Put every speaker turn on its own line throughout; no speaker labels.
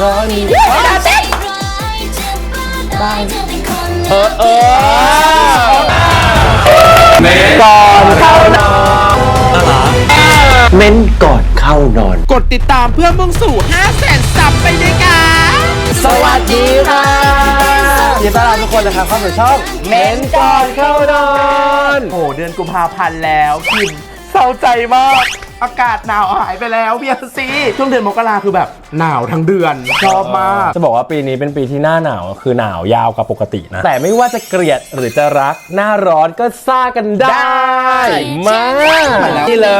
ร้อนนี้
เออเออ
ก่อนเข้านอนเม้นก่อนเข้านอน
กดติดตามเพื่อมุ่งสู่5 0 0แสนซับไปด้วยกัน
สวัสดีค่ะยินดีต้อนรับทุกคนนะครับเข้าสู่ช่องเม้นก่อนเข้านอน
โอ้โหเดือนกุมภาพันธ์แล้วพิมเศร้าใจมาก อากาศหนาวหายไปแล้วเบียร์ซีช่วงเดือนมกราคือแบบหนาวทั้งเดือนชอบมาก
จะบอกว่าปีนี้เป็นปีที่หน้าหนาวคือหนาวยาวกว่าปกตินะ แต่ไม่ว่าจะเกลียดหรือจะรักหน้าร้อนก็ซ่ากันได้ มากนี่เล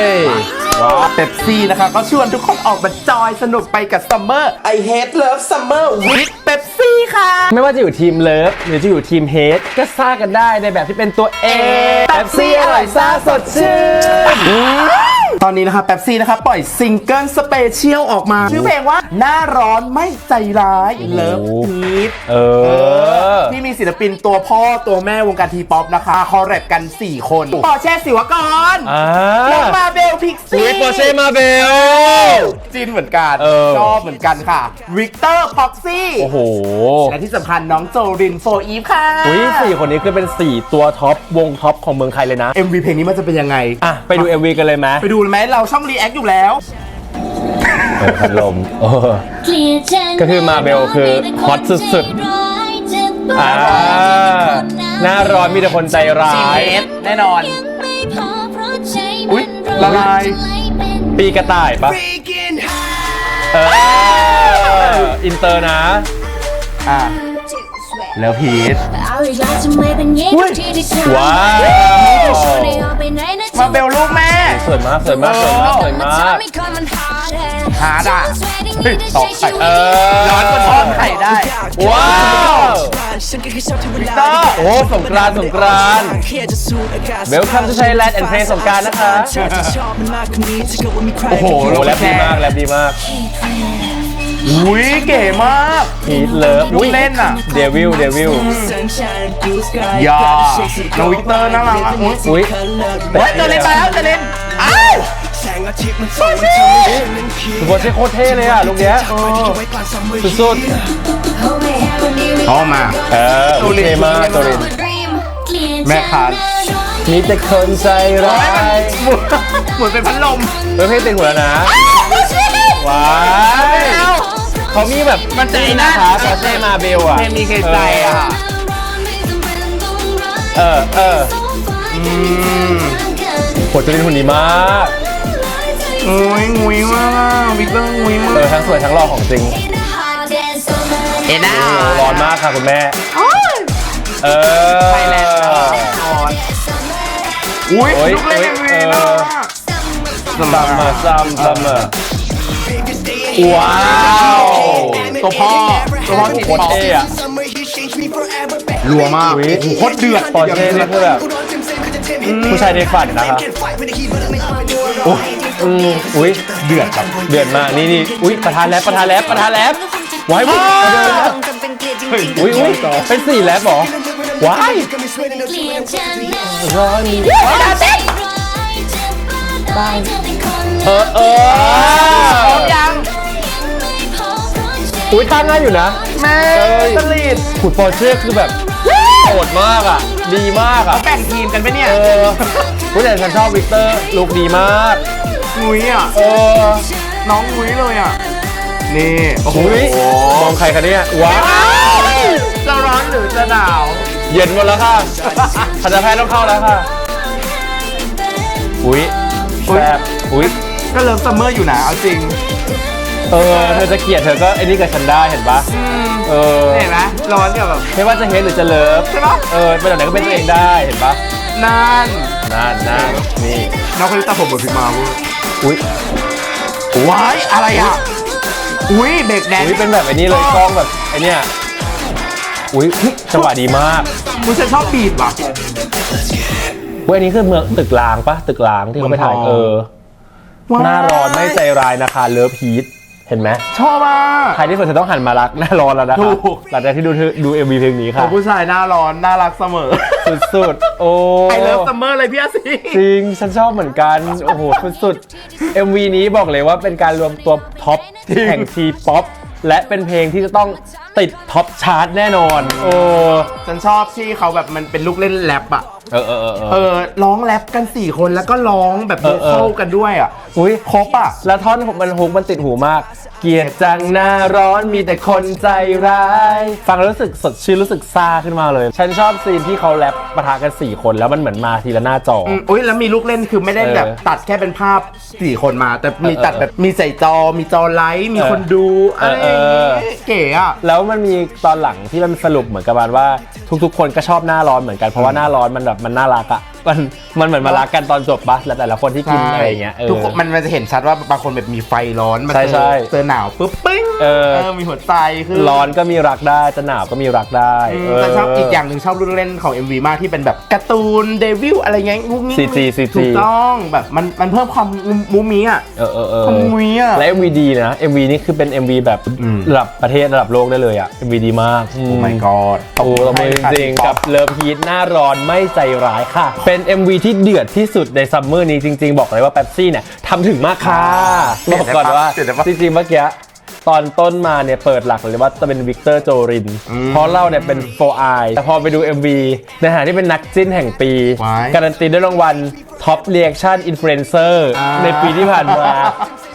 ย
ว้าว เป๊ปซี่นะคะ ก็ชวนทุกคนออกมาจอยสนุกไปกับซัมเมอร์ I hate love summer with เป๊ปซี่ค่ะ
ไม่ว่าจะอยู่ทีมเลิฟหรือจะอยู่ทีมเฮดก็ซ่ากันได้ในแบบที่เป็นตัวเองแป๊บซี่อร่อยซ่าสดชื่น
ตอนนี้นะคะเป๊ปซี่นะคะปล่อยซิงเกิลสเปเชียลออกมา ชื่อเพลงว่าหน้าร้อนไม่ใจร้าย Love Heat
เออ
ที่มีศิลปินตัวพ่อตัวแม่วงการทีป๊อปนะคะคอลแรปกัน 4 คนปอร์เช่สิวกร
อ่า
แล้วมาเบลพิกซี่
อุ้ยโปเช่มาเบล
จินเหมือนกัน
เออ
ชอบเหมือนกันค่ะวิกเตอร์พ็อกซี่
โอ้โห
และที่สำคัญน้องโจรินโฟอีฟค่ะ
อุ้ยสี่คนนี้คือเป็น 4 ตัวท็อป วงท็อปของเมืองไทยเลยนะ
MV เพลงนี้มันจะเป็นยังไง
อะ ไปดู MV กันเลยไหม
ไปดูเลยไหมเราช่องรีแอคอยู่แล้ว
เออพัดลมเออ
ก็คือมาเบลคือฮอตสุด
อ่า หน้าร้อนมีแต่คนใจร้า
จี
ย
เอสแน่นอน
อุ๊
อุ๊ย
ย
ละ
ละ
ลา
ลายย
ปีกระต่ายปะเอออินเตอร์นะ
อะ แล้วพีท
ว้าว
มาเบลลูกแม่
สวยมากสวยมากสวยมากสวยมาก
หาด่ะเฮ้ยตอกไข่
เออ
ร้อนกว่าทอดไข่ได้
ว้าว
ต่อ
โอ้สงกรานต์สงกรานต์ Welcome to Thailand and Play สงกรานต์นะคะ
โอ้โห
โอ้แรปดีมากแรปดีมาก
อุ้ยเก๋มาก
พีทเลิฟ
ลูกเล่นอะ
เดวิลเดวิล
อย่าน้องวิกเตอร์น่ารักอะอุ๊ย
อุ้ย
เฮ้ยเจอเล่นไปแล้วเจอเล่นอ้าว
โคตรโคตรเท่เลยอะลูกเนี้ยสุด
เข้ามา
ๆเออโอเคมากตัวเรน
แม่ค้า
มีแต่คนใจร้า
เฮ้ยมัน
ย
หมุนเหมือนเป็นพัดลม
เฮ้ยเพลงติดหัวแล้วนะ ว้ายเขามีแบบ
มันใจนะ
นะคะปอเช่มาเบลอะ
เพลงมีเคใจอะ
เออเออโหตัวนี้หุ่นดีมาก
โอ้ยงุยมากอะวิกเตอร์งุยมา
เออกทั้งสวยทั้งหล่อของจริง
เอ็นนะ
โอ้ร้อนมากค่ะคุณแม่เออ
ไทยแลนด์ร้อนอุ้ย
โอ้ย
ลูกเล่น
โอ้ย
เอ็มวี
เออ
น่ารักอะ
ซัมเมอร์ซัมซัมเมอร์ ว้าว
ตัวพ่อตัวพ่อจิต
โคตร
ปอ
เท่อะ
รัวมาก
อุ๊ย
โอ้โหโคตรเดือด
ปอร์เช่นี่คือแบบผู้ชายในฝันนะคะอุ๊ยอืมอุ้ย
เดือดครับ
เดือดมากนี่นี่อุ้ยประธานแรปประธานแรปประธานแรปว้ายอุ้ยเดินแล้วอุ้ยอุ้ยเป็นสี่แรปเหรอว้ายร้อนเออเออ
พร้อมยัง
อุ้ยท่าง่ายอยู่นะ
แม่
เอ้ย
สลีด
ขุดปอร์เช่คือแบบโหดมากอะ ดีมากอะ
แบ่งทีมกันไหมเนี่ย
เออผู้แต่ฉันชอบวิกเตอร์ลุคดีมาก
งุยอะ
เออ
น้องงุยเลยอะ นี่ โอ้โห
อุ้ยมองใครคะเนี่ย ว้าว
จะร้อนหรือจะหนาว
เย็นหมดแล้วค่ะทันตแพทย์ต้องเข้าแล้วค่ะ อุ้ยแบบอุ้ย
ก็เริ่มซัมเมอร์อยู่นะเอาจริง
เออเธอจะเกลียดเธอก็ไอ้นี่กับฉันได้เห็นปะเออ
เห็นไหมร้อนกับแบบ
ไม่ว่าจะเฮดหรือจะเลิฟ
ใช่ปะ
เออเป็นแบบไหนก็เป็นตัวเองได้เห็นปะ
นั่น
นั่นนั่นนี่
น้องคนนี้ตาผมเหมือนพี่มาเว้ย
อุ้ย
ว้ายอะไรอะอุ้ยเบรกแดน
อุ้ยเป็นแบบไอ้นี่เลยกล้องแบบไอ้เนี่ยอุ้ยจังหวะดีมาก
กูจะชอบบีดว่ะ
เว้ยอันนี้คือเมืองตึกล้างปะตึกล้างที่เขาไปถ่าย
เมืองทอง
เออ
ว้าย
หน้าร้อนไม่ใจร้ายนะคะเลิฟฮีท เห็นไหม
ชอบมาก
ใครที่สนใจต้องหันมารักหน้าร้อนแล้วนะคะ
ถูก
หลังจากที่ดูเธอดูเอ็มวีเพลงนี้
ขอ
ค่ะ
งผู้ชายหน้าร้อนน่ารักเสมอ
สุดๆ โอ้
ไอเลิฟซัมเมอร์เลยพี่อาซี
จริง ฉันชอบเหมือนกัน โอ้โหสุดๆ MV นี้บอกเลยว่าเป็นการรวมตัวท็อปแห่งทีป๊อป และเป็นเพลงที่จะต้องติดท็อปชาร์ตแน่นอน โอ้
ฉันชอบที่เขาแบบมันเป็นลูกเล่นแรปอะ
เออเออเออเอ
เอ
อ
อร้องแรปกัน 4 คนแล้วก็ร้องแบบ
เอ
โว
อเออ
คอลกันด้วยอะ
อุ้ย
ครบอะ
แล้วท่อนมันฮุกมันติดหูมาก เกลียดจังหน้าร้อนมีแต่คนใจร้าย ฟังแล้วรู้สึกสดชื่นรู้สึกซาขึ้นมาเลย ฉันชอบซีนที่เขาแรปปะทะกัน 4 คนแล้วมันเหมือนมาทีละหน้าจออ
อืมอุ้ยแล้วมีลูกเล่นคือไม่ได้แบบ
เออ
ตัดแค่เป็นภาพ4คนมา แต่มี
เออ
ตัดแบบมีใส่จอมีจอไลท์มี
เออ
คนดูอะไรอย่าง
เออ
งี้เก๋อะ
แล้วมันมีตอนหลังที่มันสรุปเหมือนกับว่า ทุกๆ คนก็ชอบหน้าร้อนเหมือนกันเพราะว่าหน้าร้อนมันแบบมันน่ารักอะ มันมันเหมือนมารักกันตอนจบบัสแล้วแต่ละคนที่กินอะไรอย่างเงี้ยเออ
ทุกคนมันมันจะเห็นชัดว่าบางคนแบบมีไฟร้อนมา
ใช่
เจ
ใช่
อเจอหนาวปุ๊บปึ้ง
เออ
มีหัวใจคือ
ร้อนก็มีรักได้จะหนาวก็มีรักได้
อืม
เแต่
ชอบอีกอย่างหนึ่งชอบลูกเล่นของ MV มากที่เป็นแบบการ์ตูนเดวิลอะไรเงี้ยงุ้งงิ้ง
CG CG
ถูกต้องแบบมันมันเพิ่มความมูมีอะ
เออเออเออ
ความมุ้ยอะ
และ MV ดีนะ MV นี่คือเป็น MV แบบ
อืม
ระดับประเทศระดับโลกได้เลยอะ MV ดีมาก
โอ้ my god
โอ้ตบมือจริงๆกับเลิฟฮีทหน้าร้อนไม่ใจร้ายค่ะ เป็น MV ที่เดือดที่สุดในซัมเมอร์นี้จริง ๆ บอกเลยว่า p ป๊บซี่เนี่ยทำถึงมากค่ะบอกก่อนว่า
เดี๋ยวนะ
จริงๆเมื่อกี้ตอนต้นมาเนี่ยเปิดหลักเลยว่าจะเป็นวิกเตอร์โจริน เพราะเราเนี่ยเป็นโฟไอแต่พอไปดู MV ในฐานะที่เป็นนักจิ้นแห่งปี
ว้าย
การันตีด้วยรางวัลท็อปเรีแอคชั่นอินฟลูเอนเซอร์
อ่า
ในปีที่ผ่านมา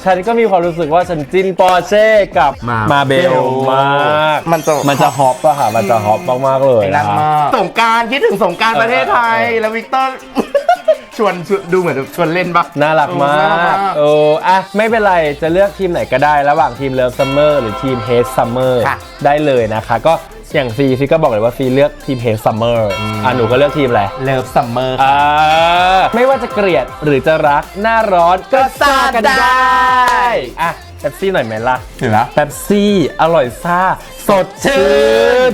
ฉันก็มีความรู้สึกว่าฉันจิ้นปอร์เช่กับ
มา
มาเบล
เบล
มาก
มันจะ
มันจะฮอปอะค่ะ มันจะฮอปมากๆเลย
รัก
นะ
มากสงกรารคิดถึงสงกราร
เออ
ประเทศไทย
เออเออ
แล้ววิกเตอร์ ชวนชวนดูเหมือนชวนเล่นปะ
น่ารักมา
เออน่ารัก
ก
มาก
โอ้อะไม่เป็นไรจะเลือกทีมไหนก็ได้ ระหว่างทีมเลิฟซัมเมอร์หรือทีมเฮดซัมเมอร์
ค่ะ
ได้เลยนะคะ ก็ อย่างซีซีก็บอกเลยว่าซีเลือกทีมเฮดซัมเมอร์อะหนูก็เลือกทีมอะไร
เลิฟซัมเมอร์
อ่าไม่ว่าจะเกลียดหรือจะรักหน้าร้อนก็ซ่ากันได้อะเป๊ปซี่หน่อยไหมล่ะ
เห็นไหม
เป๊ปซี่อร่อยซ่าสดชื่น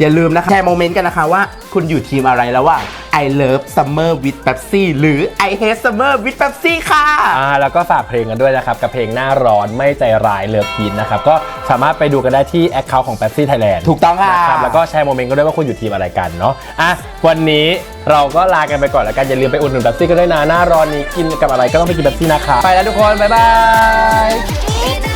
อย่าลืมนะคะแชร์โมเมนต์กันนะคะว่า คุณอยู่ทีมอะไรแล้วว่า I love summer with Pepsi หรือ I hate summer with Pepsi ค่ะ
อ่าแล้วก็ฝากเพลงกันด้วยนะครับ กับเพลงหน้าร้อนไม่ใจร้ายเลิฟพีนนะครับ ก็สามารถไปดูกันได้ที่แอคเคาท์ของ Pepsi Thailand
ถูกต้องค่ะ
นะครับแล้วก็แชร์โมเมนต์กันด้วยว่าคุณอยู่ทีมอะไรกันเนาะอะวันนี้เราก็ลากันไปก่อนแล้วกันอย่าลืมไปอุดหนุน Pepsi กันด้วยนะหน้าร้อนนี้กินกับอะไรก็ต้องไปกิน Pepsi นะคะไปแล้วทุกคนบ๊ายบาย
In the hardest summer